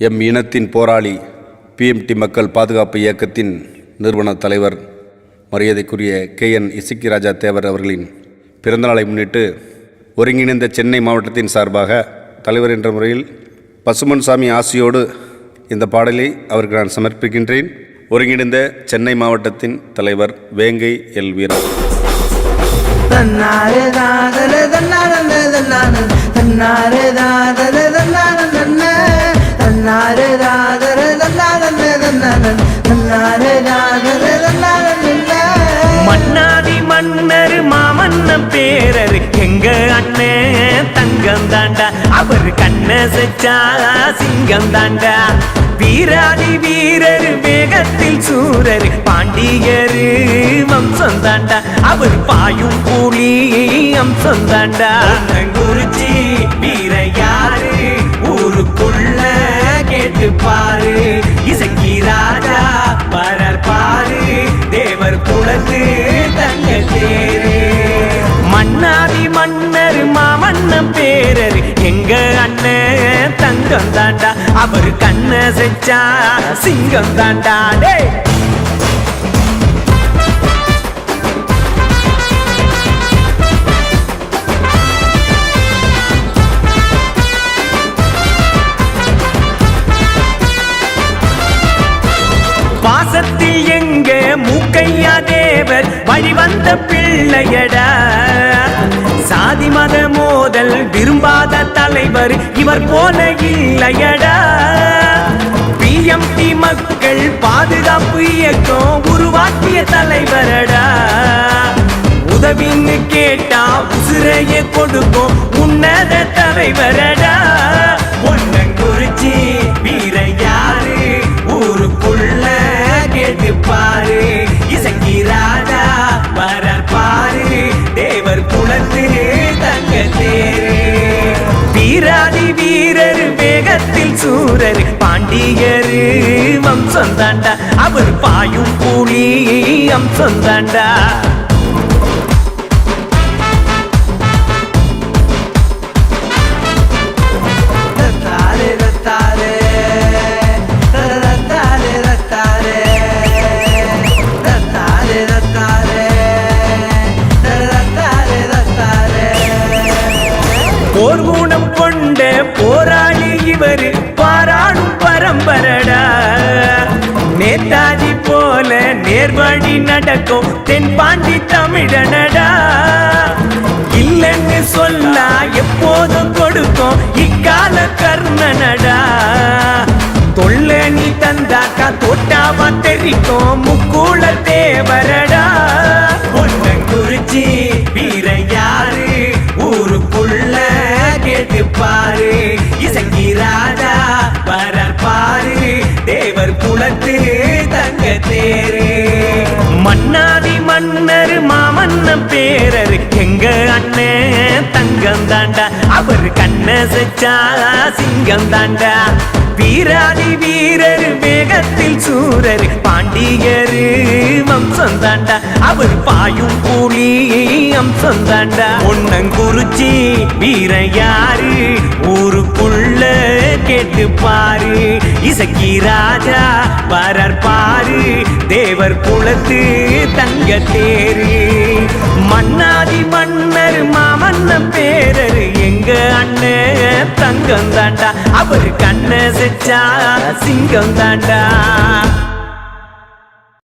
M இனத்தின் போராளி BMT மக்கள் பாதுகாப்பு இயக்கத்தின் நிறுவன தலைவர் மரியாதைக்குரிய கே என் இசக்கிராஜா தேவர் அவர்களின் பிறந்தநாளை முன்னிட்டு ஒருங்கிணைந்த சென்னை மாவட்டத்தின் சார்பாக தலைவர் என்ற முறையில் பசுமன் சாமி ஆசியோடு இந்த பாடலை அவருக்கு நான் சமர்ப்பிக்கின்றேன். ஒருங்கிணைந்த சென்னை மாவட்டத்தின் தலைவர் வேங்கை எல் வீரா தன்னாரே தாதல தன்னானந்த தன்னாரே. தன்னாரே தாதல தன்னானந்த தன்னான தன்னாரே தாதல தன்னான மன்னாதி மன்னர் மாமன்ன பேரர் எங்க அண்ணே தங்கம் தாண்டா. அவர் கண்ண செச்சா சிங்கம் தாண்டா. வீராதி வீரர் வேகத்தில் சூரர் பாண்டியர் வம்சம் தாண்டா. அவர் பாயும் கூலி அம்சம் தாண்டா. குறிச்சி வீர யாரு ஊருக்குள்ள பாரு இசக்கி ராஜா பரர் பாரு தேவர் குலத்து தங்க தேரு மன்னாதி மன்னர் மாமன்னம் பேரர் எங்க அண்ணன் தங்கம் தாண்டா அவர் கண்ண செச்சா சிங்கம் தாண்டா டே மூக்கையா தேவர் வழிவந்த பிள்ளையடா. சாதி மத மோதல் விரும்பாத தலைவர் இவர் போல இல்லையடா. பிஎம்டி மக்கள் பாதுகாப்பு இயக்கம் உருவாக்கிய தலைவரடா. உதவின்னு கேட்டா உசுரைய கொடுக்கும் உன்னத தலைவரடா. ஒன்னங்குறிச்சி வீர சூரர் பாண்டியரு வம்சம் தாண்டா அவர் பாயும் புலி அம்சம் தாண்டா போர் குணம் கொண்ட போரா இவரு பாராடும் பரம்பரடா. நேதாஜி போல நேர்வழி நடக்கும் தென்பாண்டி தமிழனடா. இல்லைன்னு சொல்லா எப்போதும் கொடுக்கும் இக்கால கர்ணனடா. தொல்ல நீ தந்தாக்கா தொட்டாவா தெரிக்கும் முக்கூல தேவரடா. தங்க தேரு. மன்னாதி மன்னர் மாமன்ன பேரர் எங்க அண்ணன் தங்கம் தாண்டா. அவர் கண்ண செச்சா சிங்கம் தாண்டா. வீராதி வீரர் வேகத்தில் சூரர் பாண்டியர் வம்சம் தாண்டா. அவர் பாயும் கூலி அம்சம் தாண்டா. ஒன்னங்குறிச்சி வீர யாரு? ஊருக்குள்ள கேட்டு பாரு இசக்கி ராஜா வரார் பாரு தேவர் குலத்து தங்க தேரு. மன்னாதி மன்னர் மாமன்ன பேரர் எங்க அண்ணன் தங்கம் தாண்டா அவர் கண்ண செச்சா சிங்கம் தாண்டா